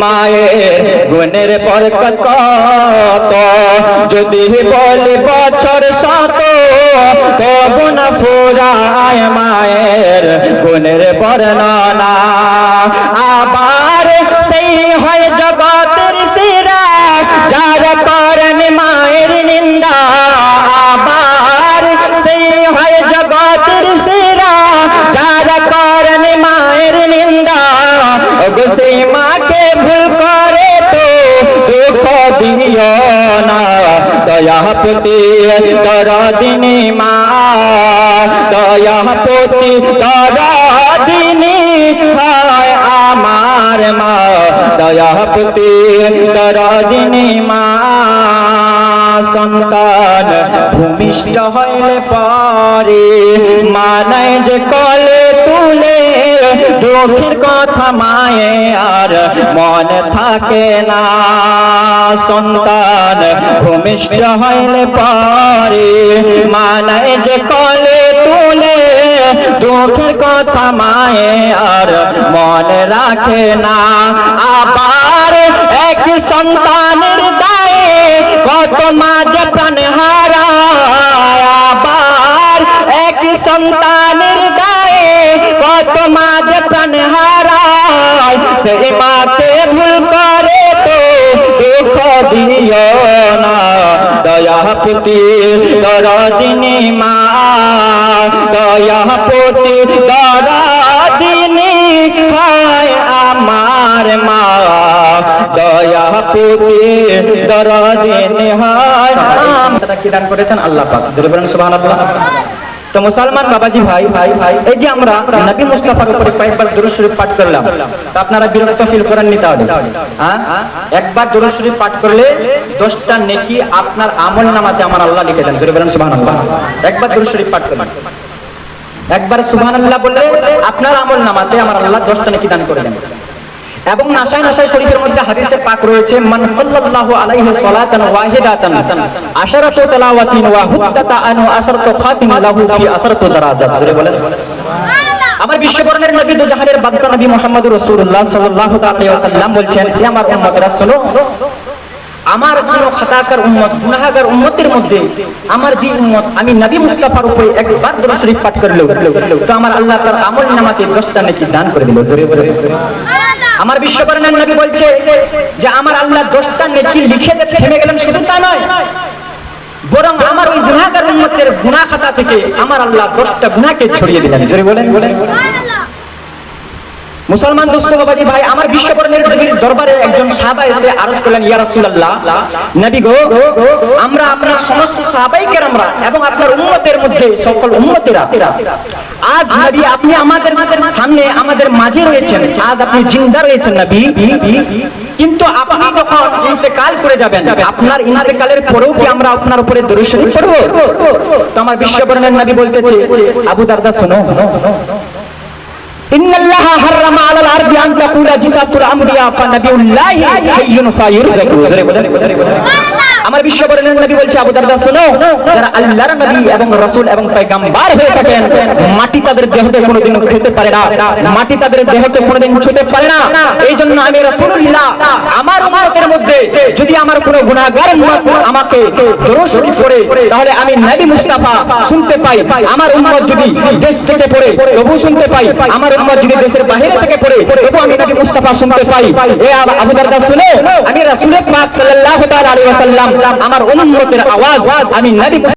মায়ের গুণের পর কত? যদি বলি বছর শত তবু না ফুরায় মায়ের গুণের বর্ণনা। না দয়া পতি তর দিনী মা, দয়া পতি তর দিনী হয় আমার মা, দয়া পতি তর দিনী মা। সন্তান ভূমিষ্ঠ হইলে পরে মানায় যে কলে দুঃখের কথা মায়ে আর মনে থাকে না, সন্তান। ভূমিষ্ঠ হইলে পরে, মানায় যে কলে তুলে। দুঃখের কথা মায়ে আর মনে রাখে না। আবার এক সন্তানের দায়ে কত মাঝ প্রাণ হারায়। আবার এক সন্তানের দায়ে কত মাঝ দিও না। দয়া পুতি দর মা। দয়া পুতি দর দিনী হয় আমার মা। দয়া পুতি দর হয় দান করেছেন আল্লাহ পাক। সুবহানাল্লাহ। তো মুসলমান বাবাজি ভাই ভাই ভাই, এই যে আমরা নবী মুস্তাফার উপরে কয়েকবার দুরূদ শরীফ পাঠ করলাম, তো আপনারা বিরক্ত ফিল করেন নি তাহলে। হ্যাঁ? একবার দুরূদ শরীফ পাঠ করলে দশটা নেকি আপনার আমল নামাতে আমার আল্লাহ লিখে দেন। জোরে বলেন সুবহানাল্লাহ। একবার দুরূদ শরীফ পাঠ করবেন একবার সুবহানাল্লাহ বললে আপনার আমল নামাতে আমার আল্লাহ দশটা নেকি দান করে দেন। এবং নাসাই নাসাই শরীফের মধ্যে হাদিসে পাক রয়েছে, মান সাল্লাল্লাহু আলাইহি সালাতান ওয়াহিদাতান, আশারাতু তিলাওয়াতিন ওয়া হুদ্দাতা আনু আশারাতু খাতিম লাহু ফি আশারাতু দারাজাত। জোরে বলেন। আমার বিশ্ববরণের নবী দু জাহানের বাদশা নবী মুহাম্মদুর রাসূলুল্লাহ সাল্লাল্লাহু আলাইহি ওয়াসাল্লাম বলছেন যে আমার উম্মতরা শোনো আমার কোন খাতাকার উম্মত, গুনাহগার উম্মতের মধ্যে আমার যে উম্মত, আমি নবী মুস্তাফার উপরে একবার দরুদ শরীফ পাঠ করল তো আমার আল্লাহ তার আমল নামাতে 10টা নাকি দান করে দিল। জোরে জোরে আমার বিশ্বকরণের নবী বলছে যে আমার আল্লাহ 10টা নেকি লিখে থেমে গেলাম শুধু তা নয়, বরং আমার ওই গুণাকার উন্মতের গুণা খাতা থেকে আমার আল্লাহ দশটা গুণাকে ছড়িয়ে দিলেন। জোরে বলেন বলেন। মুসলমান দোস্ত বাবাজি ভাই, আমার বিশ্বকরণের নবীর দরবারে একজন সাহাবা এসে আরজ করলেন, ইয়া রাসূলুল্লাহ, নবী গো, আমরা আপনার সমস্ত সাহাবাই কেরামরা এবং আপনার উম্মতের মধ্যে সকল উম্মতেরা, আজ নবী আপনি আমাদের সামনে আমাদের মাঝে রয়েছেন, আজ আপনি জিন্দা রয়েছেন নবী। কিন্তু আপনি যখন ইন্তেকাল করে যাবেন, আপনার ইন্তেকালের পরেও কি আমরা আপনার উপরে শরীফ পড়ব? তো আমার বিশ্বকরণের নবী বলতেছে, আবু দারদা, শোনো இன்னல்லாஹ ஹர்ரம அலல் அர்தி அன் আমার বিশ্ব নবী বলছে আবু দারদা শোনো যারা আল্লাহর নবী এবং রাসূল এবং পয়গম্বর হয়ে থাকেন মাটি তাদের দেহকে কোনোদিন খেতে পারে না। মাটি তাদের দেহকে কোনোদিন ছুঁতে পারে না। এই জন্য আমি রাসূলুল্লাহ আমার উম্মতের মধ্যে যদি আমার কোনো গুনাহগার আমাকে দরুদ শরীফ তাহলে আমি নবী মুস্তাফা শুনতে পাই। আমার উম্মত যদি দেশ থেকে পড়ে তবু শুনতে পাই। আমার উম্মত যদি দেশের বাইরে থেকে পড়ে তবু আমি নবী মুস্তাফা শুনতে পাই। এ আবু দারদা শুনে, আমি রাসূলের পাক সাল্লাল্লাহু তাআলা আলাইহি ওয়াসাল্লাম, আমার উম্মতের আওয়াজ, আমি নবী